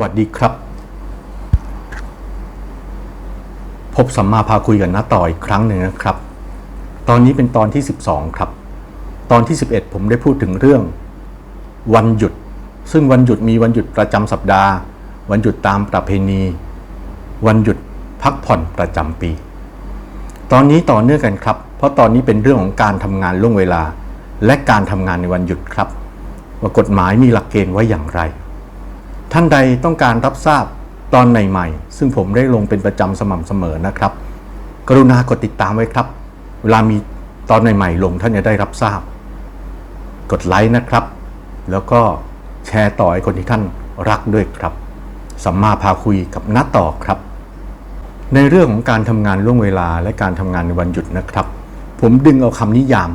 วัสดีครับ พบสัมมาพาคุยกันน้าต่ออีกครั้งหนึ่งนะครับ ตอนนี้เป็นตอนที่ 12 ครับ ตอนที่ 11 ผมได้พูดถึงเรื่อง วันหยุด ซึ่งวันหยุดมีวันหยุดประจำสัปดาห์ วันหยุดตามประเพณี วันหยุดพักผ่อนประจำปี ตอนนี้ต่อเนื่องกันครับ เพราะตอนนี้เป็นเรื่องของการทำงานล่วงเวลา และการทำงานในวันหยุดครับ ว่ากฎหมายมีหลักเกณฑ์ไว้อย่างไร ท่านใดต้องการรับทราบตอนใหม่ๆ ซึ่งผมได้ลงเป็นประจำสม่ำเสมอนะครับ กรุณากดติดตามไว้ครับ เวลามีตอนใหม่ๆลงท่านจะได้รับทราบ กดไลค์นะครับ แล้วก็แชร์ต่อให้คนที่ท่านรักด้วยครับสัมมาพาคุยกับนัดต่อครับ ในเรื่องของการทำงานล่วงเวลาและการทำงานในวันหยุดนะครับ ผมดึงเอาคำนิยาม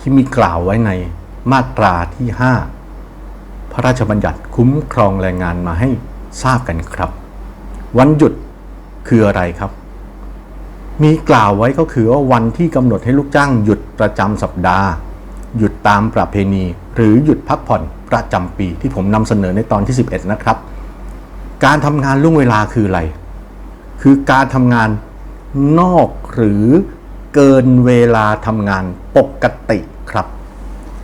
ที่มีกล่าวไว้ในมาตราที่ 5 พระราชบัญญัติคุ้มครองแรงงานมาให้ทราบกันครับ วันหยุดคืออะไรครับ มีกล่าวไว้ก็คือว่าวันที่กำหนดให้ลูกจ้างหยุดประจำสัปดาห์ หยุดตามประเพณี หรือหยุดพักผ่อนประจำปีที่ผมนำเสนอในตอนที่ 11 นะครับ การทำงานล่วงเวลาคืออะไร คือการทำงานนอกหรือเกินเวลาทำงานปกติครับ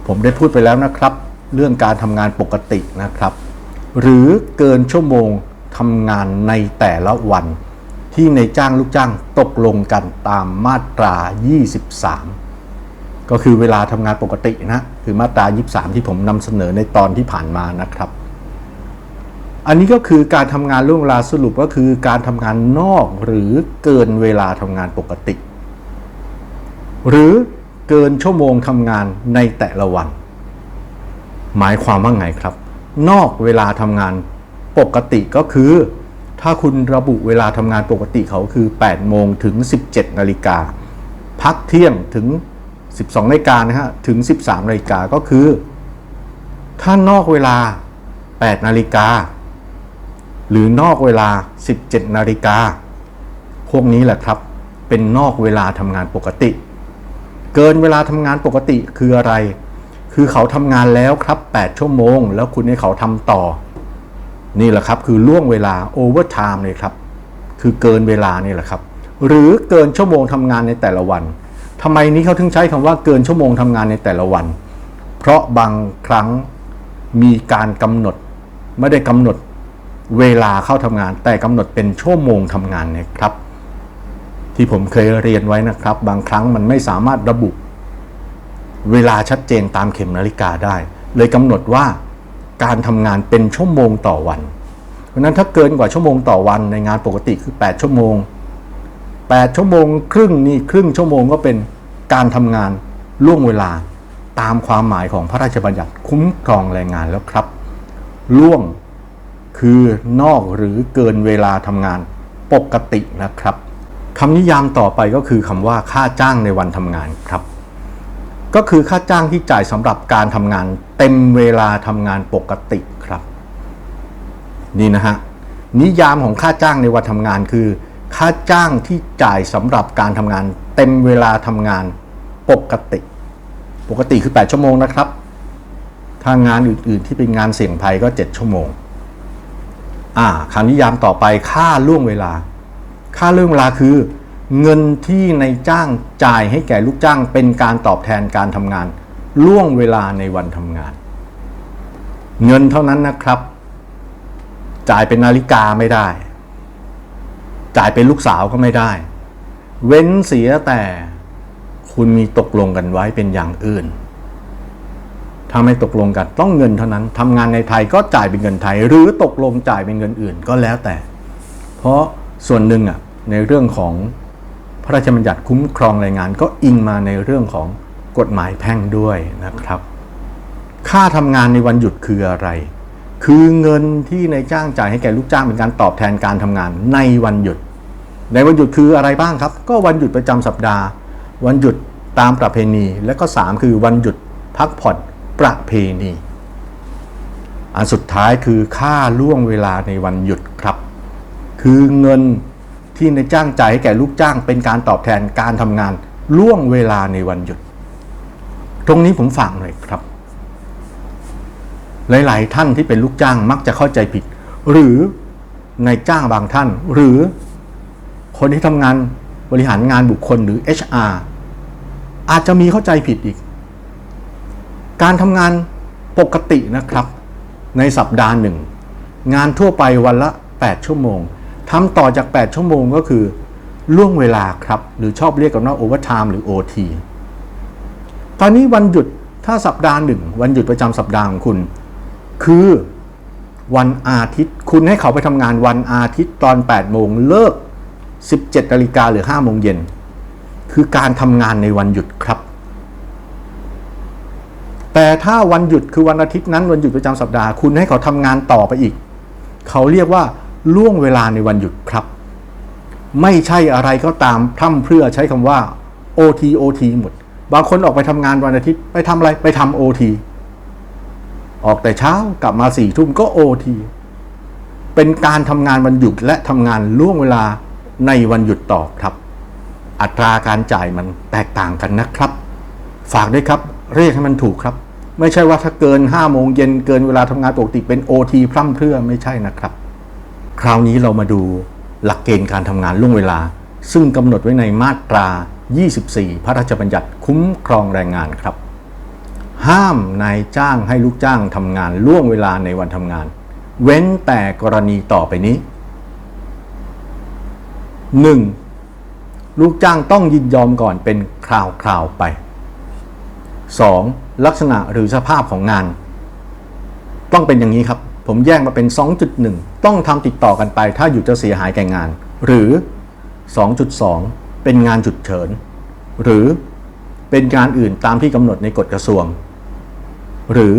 ผมได้พูดไปแล้วนะครับ เรื่องการทำงานปกตินะครับ หรือเกินชั่วโมงทำงานในแต่ละวัน ที่ในจ้างลูกจ้างตกลงกันตามมาตรา 23 ก็คือเวลาทำงานปกตินะ คือมาตรา 23 ที่ผมนำเสนอในตอนที่ผ่านมานะครับ อันนี้ก็คือการทำงานล่วงเวลาสรุปก็คือการทำงานนอกหรือเกินเวลาทำงานปกติ หรือเกินชั่วโมงทำงานในแต่ละวัน หมายความว่าไงครับ นอกเวลาทำงานปกติก็คือ ถ้าคุณระบุเวลาทำงานปกติเขาคือ 8 โมงถึง 17 นาฬิกา พักเที่ยงถึง 12 นาฬิกานะฮะ ถึง 13 นาฬิกาก็คือ ถ้านอกเวลา 8 นาฬิกา หรือนอกเวลา 17 นาฬิกา พวกนี้แหละครับ เป็นนอกเวลาทำงานปกติ เกินเวลาทำงานปกติคืออะไร คือเขาทำงานแล้วครับ 8 ชั่วโมง แล้วคุณให้เขาทำต่อ นี่แหละครับคือล่วงเวลาโอเวอร์ไทม์เลยครับ คือเกินเวลานี่แหละครับ หรือเกินชั่วโมงทำงานในแต่ละวันทำไมนี้เขาถึงใช้คำว่าเกินชั่วโมงทำงานในแต่ละวัน เพราะบางครั้งมีการกำหนดไม่ได้กำหนดเวลาเข้าทำงาน แต่กำหนดเป็นชั่วโมงทำงานนะครับ ที่ผมเคยเรียนไว้นะครับ บางครั้งมันไม่สามารถระบุ เวลาชัดเจนตามเข็มนาฬิกาได้ เลยกำหนดว่าการทำงานเป็นชั่วโมงต่อวัน เพราะนั้นถ้าเกินกว่าชั่วโมงต่อวันในงานปกติคือ 8 ชั่วโมง 8 ชั่วโมง ครึ่งนี่ครึ่งชั่วโมงก็เป็นการทำงานล่วงเวลาตามความหมายของพระราชบัญญัติคุ้มครองแรงงานแล้วครับ ล่วงคือนอกหรือเกินเวลาทำงานปกตินะครับคำนิยามต่อไปก็คือคำว่าค่าจ้างในวันทำงานครับ ก็คือค่าจ้างที่จ่ายสำหรับการทำงาน เต็มเวลาทำงานปกติครับ นี่นะฮะนิยามของค่าจ้างในวันทำงานคือ ค่าจ้างที่จ่ายสำหรับการทำงาน เต็มเวลาทำงานปกติ ปกติคือ 8 ชั่วโมงนะครับ ถ้างานอื่น ๆ ที่เป็นงานเสี่ยงภัยก็ 7 ชั่วโมงอ่าคำนิยามต่อไปค่าล่วงเวลา ค่าล่วงเวลาคือ เงินที่ในจ้างจ่ายให้แก่ลูกจ้างเป็นการตอบแทนการทำงาน ล่วงเวลาในวันทำงาน เงินเท่านั้นนะครับ จ่ายเป็นนาฬิกาไม่ได้ จ่ายเป็นลูกสาวก็ไม่ได้ เว้นเสียแต่คุณมีตกลงกันไว้เป็นอย่างอื่นถ้าไม่ตกลงกันต้องเงินเท่านั้นทำงานในไทยก็จ่ายเป็นเงินไทย หรือตกลงจ่ายเป็นเงินอื่นก็แล้วแต่ เพราะส่วนหนึ่งอะในเรื่องของ ระราชบัญญัติคุ้มครองแรงงานก็อิงมาในเรื่องของกฎหมายแพ่งด้วยนะครับ ค่าทำงานในวันหยุดคืออะไร คือเงินที่ในจ้างจ่ายให้แก่ลูกจ้างเป็นการตอบแทนการทำงานในวันหยุด ในวันหยุดคืออะไรบ้างครับ ก็วันหยุดประจำสัปดาห์ วันหยุดตามประเพณี และก็ 3 คือวันหยุดพักผ่อนประเพณี อันสุดท้ายคือค่าล่วงเวลาในวันหยุดครับ คือเงิน ที่ในจ้างจ่ายให้แก่ลูกจ้าง เป็นการตอบแทนการทำงานล่วงเวลาในวันหยุด ตรงนี้ผมฝากหน่อยครับ หลาย ๆ ท่านที่เป็นลูกจ้างมักจะเข้าใจผิด หรือนายจ้างบางท่าน หรือคนที่ทำงานบริหารงานบุคคลหรือ HR อาจจะมีเข้าใจผิดอีก การทำงานปกตินะครับ ในสัปดาห์หนึ่ง งานทั่วไปวันละ 8 ชั่วโมง ทำต่อจาก 8 ชั่วโมงก็คือ ล่วงเวลาครับ หรือชอบเรียกกันว่าโอเวอร์ไทม์หรือ OT ตอนนี้วันหยุดถ้าสัปดาห์หนึ่ง วันหยุดประจำสัปดาห์ของคุณ คือวันอาทิตย์ คุณให้เขาไปทำงานวันอาทิตย์ตอน 8 โมงเลิก 17นาฬิกาหรือ 5 โมงเย็น คือการทำงานในวันหยุดครับ แต่ถ้าวันหยุดคือวันอาทิตย์นั้นวันหยุดประจำสัปดาห์ คุณให้เขาทำงานต่อไปอีก เขาเรียกว่า ล่วงเวลาในวันหยุดครับ ไม่ใช่อะไรก็ตามพร่ำเพื่อใช้คำว่า OT OT หมด บางคนออกไปทำงานวันอาทิตย์ไปทำอะไรไปทำ OT ออกแต่เช้ากลับมาสี่ทุ่มก็ OT เป็นการทำงานวันหยุดและทำงานล่วงเวลาในวันหยุดต่อครับ อัตราการจ่ายมันแตกต่างกันนะครับ ฝากด้วยครับเรียกให้มันถูกครับ ไม่ใช่ว่าถ้าเกิน5โมงเย็นเกินเวลาทำงานปกติเป็น OT พร่ำเพรื่อไม่ใช่นะครับ คราวนี้เรามาดูหลักเกณฑ์การทำงานล่วงเวลา ซึ่งกำหนดไว้ในมาตรา 24 พระราชบัญญัติคุ้มครองแรงงานครับ ห้ามนายจ้างให้ลูกจ้างทำงานล่วงเวลาในวันทำงาน เว้นแต่กรณีต่อไปนี้ 1. ลูกจ้างต้องยินยอมก่อนเป็นคราวๆไป 2. ลักษณะหรือสภาพของงาน ต้องเป็นอย่างนี้ครับ ผมแยกมาเป็น 2.1 ต้องทำติดต่อกันไป ถ้าอยู่จะเสียหายแก่งาน หรือ 2.2 เป็นงานฉุดเฉิน หรือเป็นงานอื่นตามที่กำหนดในกฎกระทรวง หรือ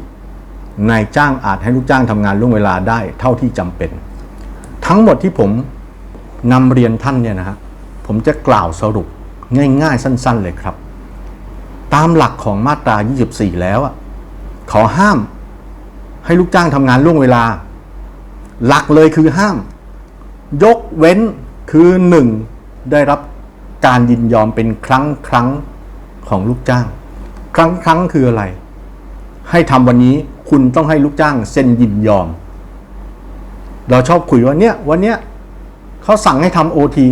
2.4 นายจ้างอาจให้ลูกจ้างทำงานล่วงเวลาได้เท่าที่จำเป็น ทั้งหมดที่ผมนำเรียนท่านเนี่ยนะฮะผมจะกล่าวสรุปง่ายๆ สั้น ๆ เลยครับ ตามหลักของมาตรา 24 แล้วอะขอห้าม ให้ลูกจ้างทำงานล่วงเวลา หลักเลยคือห้าม ยกเว้นคือหนึ่งได้รับการยินยอมเป็นครั้งครั้งของลูกจ้าง ครั้งครั้งคืออะไร ให้ทำวันนี้คุณต้องให้ลูกจ้างเซ็นยินยอม เราชอบคุยว่าเนี่ยวันเนี้ยเขาสั่งให้ทำโอที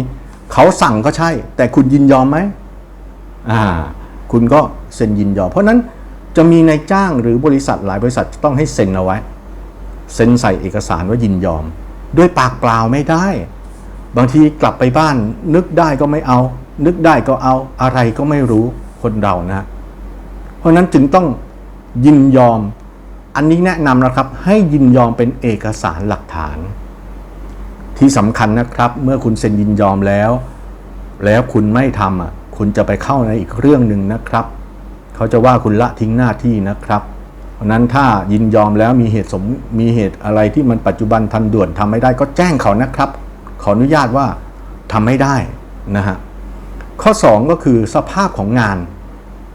เขาสั่งก็ใช่ แต่คุณยินยอมไหมอ่า คุณก็เซ็นยินยอม เพราะนั้น จะมีนายจ้างหรือบริษัทหลายบริษัทต้องให้เซ็นเอาไว้ เซ็นใส่เอกสารว่ายินยอม ด้วยปากเปล่าไม่ได้ บางทีกลับไปบ้าน นึกได้ก็ไม่เอา นึกได้ก็เอาอะไรก็ไม่รู้คนเรานะ เพราะนั้นจึงต้องยินยอม อันนี้แนะนำนะครับ ให้ยินยอมเป็นเอกสารหลักฐาน ที่สำคัญนะครับ เมื่อคุณเซ็นยินยอมแล้ว แล้วคุณไม่ทำอะคุณจะไปเข้าในอีกเรื่องหนึ่งนะครับ เขาจะว่าคุณละทิ้งหน้าที่นะครับเพราะนั้นถ้ายินยอมแล้วมีเหตุสมมีเหตุอะไรที่มันปัจจุบันทันด่วนทำไม่ได้ก็แจ้งเขานะครับ ขออนุญาตว่าทำไม่ได้นะฮะข้อ 2 ก็คือสภาพของงาน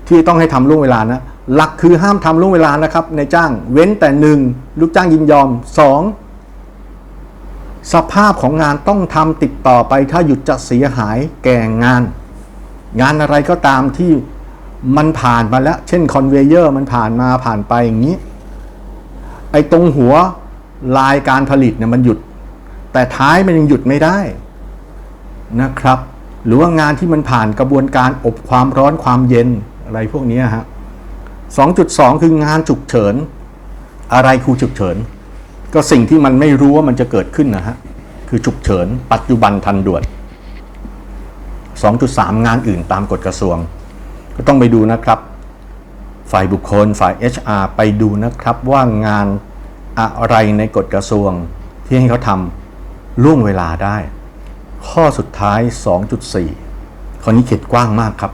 ที่ต้องให้ทำล่วงเวลานะหลักคือห้ามทำล่วงเวลานะครับในจ้างเว้นแต่หนึ่งลูกจ้างยินยอม 2. สภาพของงานต้องทำติดต่อไป ถ้าหยุดจะเสียหายแก่งาน งานอะไรก็ตามที่ มันผ่านมาแล้ว เช่นคอนเวเยอร์มันผ่านมาผ่านไปอย่างนี้ ไอ้ตรงหัวลายการผลิตเนี่ยมันหยุด แต่ท้ายมันยังหยุดไม่ได้นะครับ หรือว่างานที่มันผ่านกระบวนการอบความร้อนความเย็นอะไรพวกนี้ฮะ2.2 คืองานฉุกเฉิน อะไรคือฉุกเฉิน ก็สิ่งที่มันไม่รู้ว่ามันจะเกิดขึ้นนะฮะ คือฉุกเฉิน ปัจจุบันทันด่วน 2.3 งานอื่นตามกฎกระทรวง ก็ต้องไปดูนะครับ ฝ่ายบุคคลฝ่าย HR ไปดูนะครับว่างานอะไรในกฎกระทรวงที่ให้เขาทำล่วงเวลาได้ ข้อสุดท้าย 2.4 ข้อนี้เขตกว้างมากครับ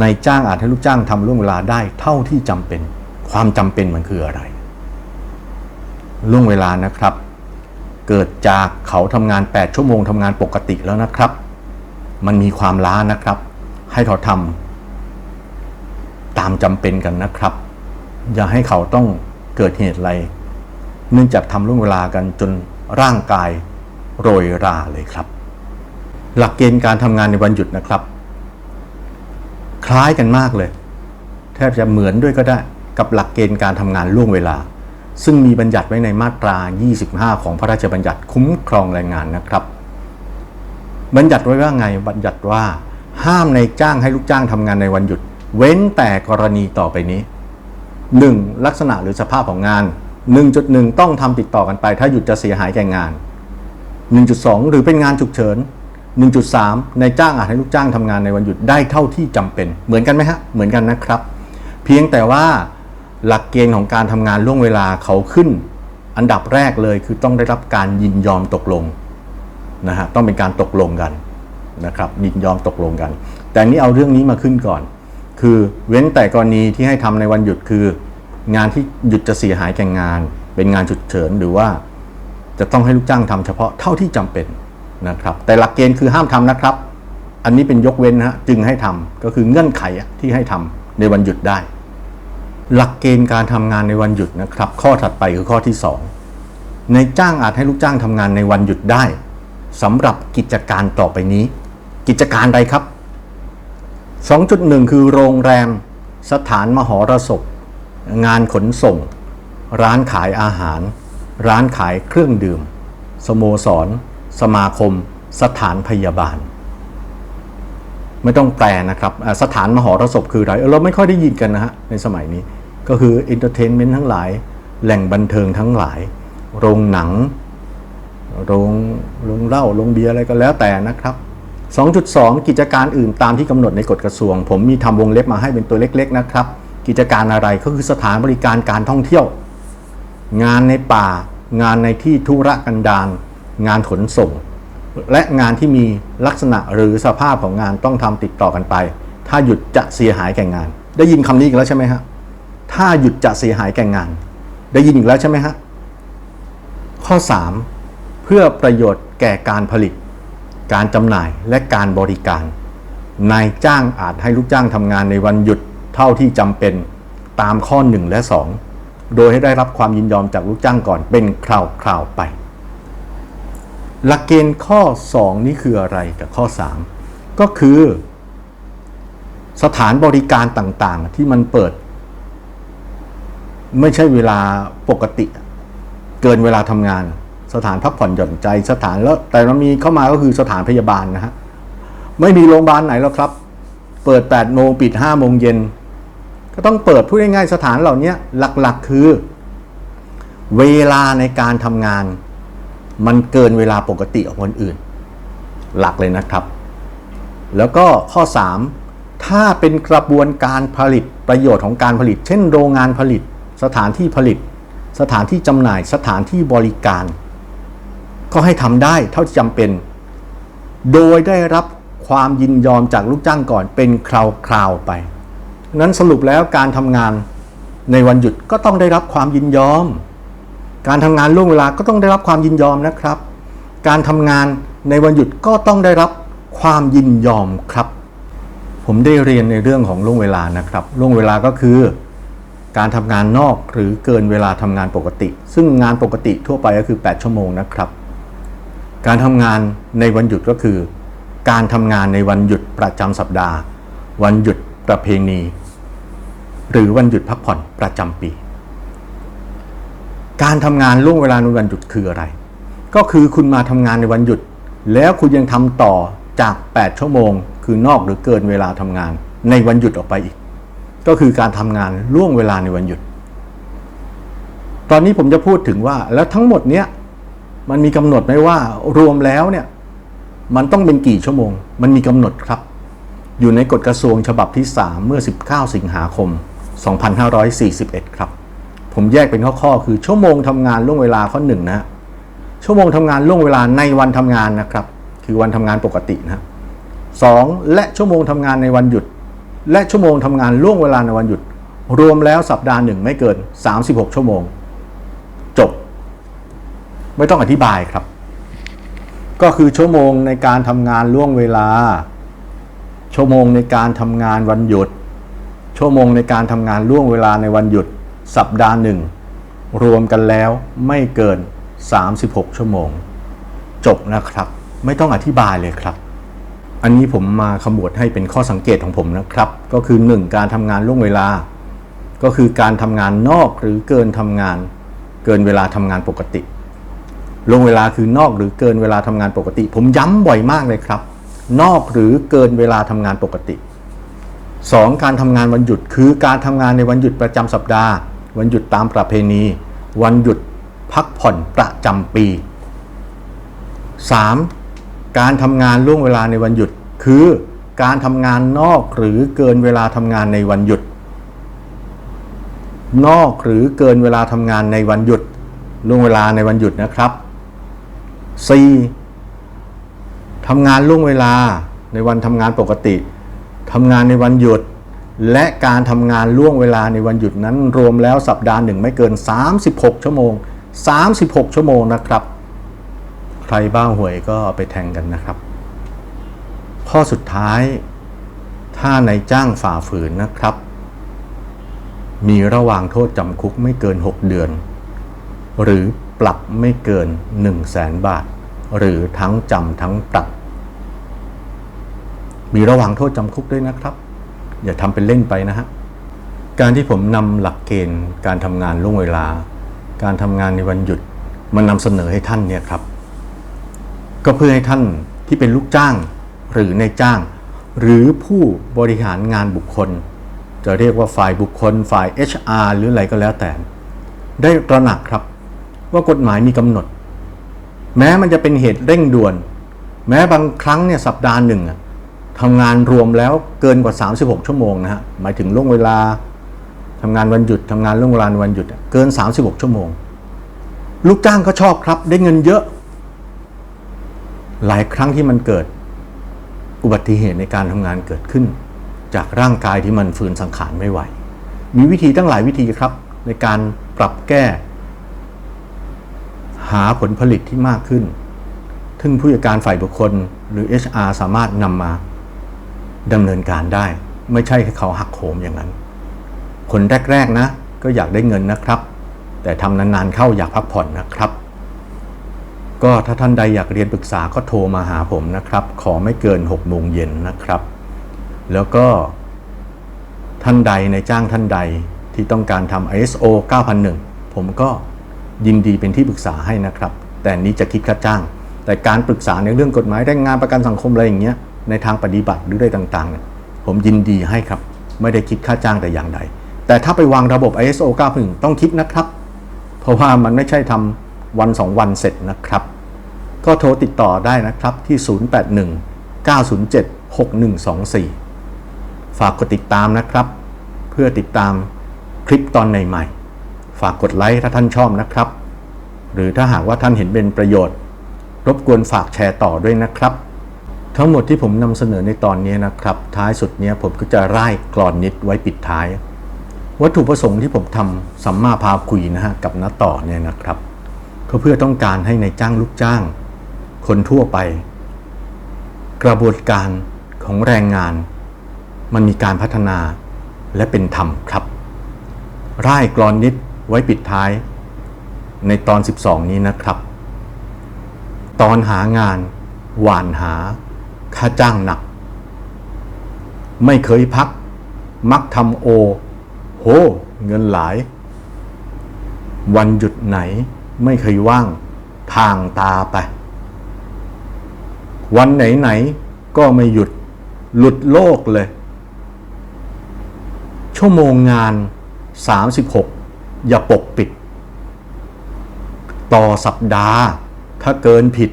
นายจ้างอาจให้ลูกจ้างทำล่วงเวลาได้เท่าที่จำเป็น ความจำเป็นมันคืออะไร ล่วงเวลานะครับ เกิดจากเขาทำงาน 8 ชั่วโมงทำงานปกติแล้วนะครับ มันมีความล้านะครับ ให้เขาทำ ตามจำเป็นกันนะครับ อย่าให้เขาต้องเกิดเหตุอะไร เนื่องจากทำล่วงเวลากันจนร่างกายโรยราเลยครับ หลักเกณฑ์การทำงานในวันหยุดนะครับ คล้ายกันมากเลย แทบจะเหมือนด้วยก็ได้กับหลักเกณฑ์การทำงานล่วงเวลา ซึ่งมีบัญญัติไว้ในมาตรา 25 ของพระราชบัญญัติคุ้มครองแรงงานนะครับ บัญญัติไว้ว่าไงบัญญัติว่า ห้ามในจ้างให้ลูกจ้างทำงานในวันหยุด เว้นแต่กรณีต่อไปนี้ 1. ลักษณะหรือสภาพของงาน 1.1 ต้องทำติดต่อกันไป ถ้าหยุดจะเสียหายแก่งาน 1.2 หรือเป็นงานฉุกเฉิน 1.3 ในายจ้างอาจให้ลูกจ้างทำงานในวันหยุดได้เท่าที่จำเป็น เหมือนกันไหมฮะ เหมือนกันนะครับ เพียงแต่ว่าหลักเกณฑ์ของการทำงานล่วงเวลาเขาขึ้น อันดับแรกเลยคือต้องได้รับการยินยอมตกลงนะฮะต้องเป็นการตกลงกันนะครับยินยอมตกลงกัน แต่นี่เอาเรื่องนี้มาขึ้นก่อน คือเว้นแต่กรณีที่ให้ทำในวันหยุดคือ งานที่หยุดจะเสียหายแก่งงาน เป็นงานฉุกเฉินหรือว่า จะต้องให้ลูกจ้างทำเฉพาะเท่าที่จำเป็นนะครับ แต่หลักเกณฑ์คือห้ามทำนะครับ อันนี้เป็นยกเว้นนะฮะจึงให้ทำก็คือเงื่อนไขที่ให้ทำในวันหยุดได้ หลักเกณฑ์การทำงานในวันหยุดนะครับ ข้อถัดไปคือข้อที่ 2 ในจ้างอาจให้ลูกจ้างทำงานในวันหยุดได้สำหรับกิจการต่อไปนี้ กิจการใดครับ 2.1 คือโรงแรม สถานมหรสพ งานขนส่ง ร้านขายอาหาร ร้านขายเครื่องดื่ม สโมสร สมาคม สถานพยาบาล ไม่ต้องแปลนะครับ สถานมหรสพคืออะไรเออเราไม่ค่อยได้ยินกันนะฮะ ในสมัยนี้ ก็คือเอนเตอร์เทนเมนต์ทั้งหลาย แหล่งบันเทิงทั้งหลาย โรงหนัง โรงโรงเหล้า โรงเบียร์อะไรก็แล้วแต่นะครับ 2.2 กิจการอื่นตามที่กำหนดในกฎกระทรวง ผมมีทำวงเล็บมาให้เป็นตัวเล็ก ๆ นะครับ กิจการอะไรก็คือสถานบริการการท่องเที่ยว งานในป่า งานในที่ธุรกันดารงานขนส่ง และงานที่มีลักษณะหรือสภาพของงานต้องทำติดต่อกันไป ถ้าหยุดจะเสียหายแก่งาน ได้ยินคำนี้อีกแล้วใช่ไหมฮะถ้าหยุดจะเสียหายแก่งาน ได้ยินอีกแล้วใช่ไหมฮะข้อ 3 เพื่อประโยชน์แก่การผลิต การจำหน่ายและการบริการ นายจ้างอาจให้ลูกจ้างทำงานในวันหยุดเท่าที่จำเป็นตามข้อ 1 และ 2 โดยให้ได้รับความยินยอมจากลูกจ้างก่อนเป็นคราวๆไป หลักเกณฑ์ข้อ 2 นี่คืออะไรกับข้อ 3 ก็คือ สถานบริการต่างๆที่มันเปิด ไม่ใช่เวลาปกติ เกินเวลาทำงาน สถานพักผ่อนหย่อนใจสถานแล้วแต่มันมีเข้ามาก็คือสถานพยาบาลนะฮะไม่มีโรงพยาบาลไหนหรอกครับ เปิด8โมงปิด5โมงเย็นก็ต้องเปิดพูดง่ายๆสถานเหล่านี้หลักๆคือ เวลาในการทำงาน มันเกินเวลาปกติของคนอื่น หลักเลยนะครับ แล้วก็ข้อ 3 ถ้าเป็นกระบวนการผลิตประโยชน์ของการผลิต เช่น โรงงานผลิต สถานที่ผลิต สถานที่จำหน่ายสถานที่บริการ ก็ให้ทำได้เท่าที่จำเป็น โดยได้รับความยินยอมจากลูกจ้างก่อนเป็นคราวๆไป นั้นสรุปแล้วการทำงานในวันหยุดก็ต้องได้รับความยินยอม การทำงานล่วงเวลาก็ต้องได้รับความยินยอมนะครับ การทำงานในวันหยุดก็ต้องได้รับความยินยอมครับ ผมได้เรียนในเรื่องของล่วงเวลานะครับล่วงเวลาก็คือ การทำงานนอกหรือเกินเวลาทำงานปกติ ซึ่งงานปกติทั่วไปก็คือ 8 ชั่วโมงนะครับ การทำงานในวันหยุดก็คือ การทำงานในวันหยุดประจำสัปดาห์ วันหยุดประเพณี หรือวันหยุดพักผ่อนประจำปี การทำงานล่วงเวลาในวันหยุดคืออะไร ก็คือคุณมาทำงานในวันหยุด แล้วคุณยังทำต่อจาก 8 ชั่วโมง คือนอกหรือเกินเวลาทำงาน ในวันหยุดออกไปอีก ก็คือการทำงานล่วงเวลาในวันหยุด ตอนนี้ผมจะพูดถึงว่าแล้วทั้งหมดเนี้ย มันมีกำหนดไหมว่ารวมแล้วเนี่ยมันต้องเป็นกี่ชั่วโมง มันมีกำหนดครับ อยู่ในกฎกระทรวงฉบับที่ 3 เมื่อ 19 สิงหาคม 2541 ครับ ผมแยกเป็นข้อๆคือชั่วโมงทำงานล่วงเวลาข้อหนึ่งนะชั่วโมงทำงานล่วงเวลาในวันทำงานนะครับ คือวันทำงานปกตินะสองและชั่วโมงทำงานในวันหยุด และชั่วโมงทำงานล่วงเวลาในวันหยุด รวมแล้วสัปดาห์หนึ่งไม่เกิน 36 ชั่วโมง ไม่ต้องอธิบายครับ ก็คือชั่วโมงในการทำงานล่วงเวลา ชั่วโมงในการทำงานวันหยุด ชั่วโมงในการทำงานล่วงเวลาในวันหยุด สัปดาห์หนึ่ง รวมกันแล้วไม่เกิน 36 ชั่วโมง จบนะครับ ไม่ต้องอธิบายเลยครับ อันนี้ผมมาขมวดให้เป็นข้อสังเกตของผมนะครับ ก็คือ 1. การทำงานล่วงเวลา ก็คือการทำงานนอกหรือเกินทำงาน เกินเวลาทำงานปกติ ล่วงเวลาคือนอกหรือเกินเวลาทำงานปกติ ผมย้ำบ่อยมากเลยครับ นอกหรือเกินเวลาทำงานปกติ 2. การทำงานวันหยุดคือการทำงานในวันหยุดประจำสัปดาห์ วันหยุดตามประเพณี วันหยุดพักผ่อนประจำปี 3. การทำงานล่วงเวลาในวันหยุด คือ การทำงานนอกหรือเกินเวลาทำงานในวันหยุด นอกหรือเกินเวลาทำงานในวันหยุดล่วงเวลาในวันหยุดนะครับ 4. ทำงานล่วงเวลาในวันทำงานปกติทำงานในวันหยุด และการทำงานล่วงเวลาในวันหยุดนั้น รวมแล้วสัปดาห์หนึ่งไม่เกิน 36 ชั่วโมง 36 ชั่วโมงนะครับ ใครบ้าหวยก็ไปแทงกันนะครับ ข้อสุดท้าย ถ้านายจ้างฝ่าฝืนนะครับ มีระหว่างโทษจำคุกไม่เกิน 6 เดือน หรือ ปรับไม่เกิน 1 0 0 0 0แสนบาท หรือทั้งจำทั้งปรับ มีระหว่างโทษจำคุกด้วยนะครับ อย่าทำเป็นเล่นไปนะฮะ การที่ผมนำหลักเกณฑ์การทำงานล่วงเวลา การทำงานในวันหยุดมานำเสนอให้ท่านเนี่ยครับ ก็เพื่อให้ท่านที่เป็นลูกจ้างหรือในจ้าง หรือผู้บริหารงานบุคคล จะเรียกว่าฝ่ายบุคคล ฝ่าย HR หรืออะไรก็แล้วแต่ ได้ตระหนักครับ ว่ากฎหมายมีกำหนด แม้มันจะเป็นเหตุเร่งด่วน แม้บางครั้งเนี่ยสัปดาห์หนึ่งทำงานรวมแล้วเกินกว่า 36 ชั่วโมงนะฮะหมายถึงล่วงเวลาทำงานวันหยุดทำงานล่วงเวลาในวันหยุดเกิน 36 ชั่วโมง ลูกจ้างก็ชอบครับได้เงินเยอะ หลายครั้งที่มันเกิดอุบัติเหตุในการทำงานเกิดขึ้น จากร่างกายที่มันฝืนสังขารไม่ไหว มีวิธีตั้งหลายวิธีครับ ในการปรับแก้ หาผลผลิตที่มากขึ้น ซึ่งผู้จัดการฝ่ายบุคคลหรือ HR สามารถนำมาดำเนินการได้ ไม่ใช่ให้เขาหักโหมอย่างนั้น คนแรกๆนะ ก็อยากได้เงินนะครับ แต่ทำนานๆเข้าอยากพักผ่อนนะครับ ก็ถ้าท่านใดอยากเรียนปรึกษาก็โทรมาหาผมนะครับ ขอไม่เกิน6โมงเย็นนะครับ แล้วก็ท่านใดในจ้างท่านใดที่ต้องการทำ ISO 9001 ผมก็ ยินดีเป็นที่ปรึกษาให้นะครับ แต่นี้จะคิดค่าจ้าง แต่การปรึกษาในเรื่องกฎหมายแรงงานประกันสังคมอะไรอย่างเงี้ยในทางปฏิบัติหรืออะไรต่างๆเนี่ยผมยินดีให้ครับ ไม่ได้คิดค่าจ้างแต่อย่างใด แต่ถ้าไปวางระบบ ISO 9001ต้องคิดนะครับ เพราะว่ามันไม่ใช่ทำวันสองวันเสร็จนะครับ ก็โทรติดต่อได้นะครับที่ 081 907 6124 ฝากกดติดตามนะครับ เพื่อติดตามคลิปตอนใหม่ๆ ฝากกดไลค์ถ้าท่านชอบนะครับ หรือถ้าหากว่าท่านเห็นเป็นประโยชน์ รบกวนฝากแชร์ต่อด้วยนะครับ ทั้งหมดที่ผมนำเสนอในตอนนี้นะครับ ท้ายสุดเนี้ยผมก็จะร่ายกรอนนิดไว้ปิดท้าย วัตถุประสงค์ที่ผมทำสัมมาพาคุยนะฮะกับน้าต่อเนี่ยนะครับก็เพื่อต้องการให้ในจ้างลูกจ้าง คนทั่วไป กระบวนการของแรงงาน มันมีการพัฒนาและเป็นธรรมครับ ร่ายกรอนนิด ไว้ปิดท้าย ในตอน 12 นี้นะครับ ตอนหางาน หวานหา ค่าจ้างหนัก ไม่เคยพัก มักทำโอ โห เงินหลาย วันหยุดไหนไม่เคยว่าง ทางตาไป วันไหนไหนก็ไม่หยุด หลุดโลกเลย ชั่วโมงงาน 36 อย่าปกปิด ต่อสัปดาห์ ถ้าเกินผิด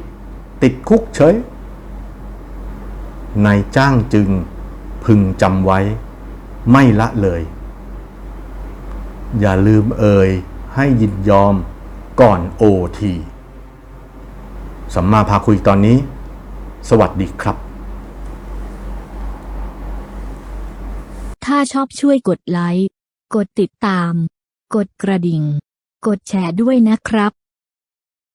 ติดคุกเฉยนายจ้างจึงพึงจำไว้ไม่ละเลย อย่าลืมเอ่ยให้ยินยอมก่อนโอทีสัมมาพาคุยตอนนี้ สวัสดีครับ ถ้าชอบช่วยกดไลค์ กดติดตาม กดกระดิ่ง กดแชร์ด้วยนะครับ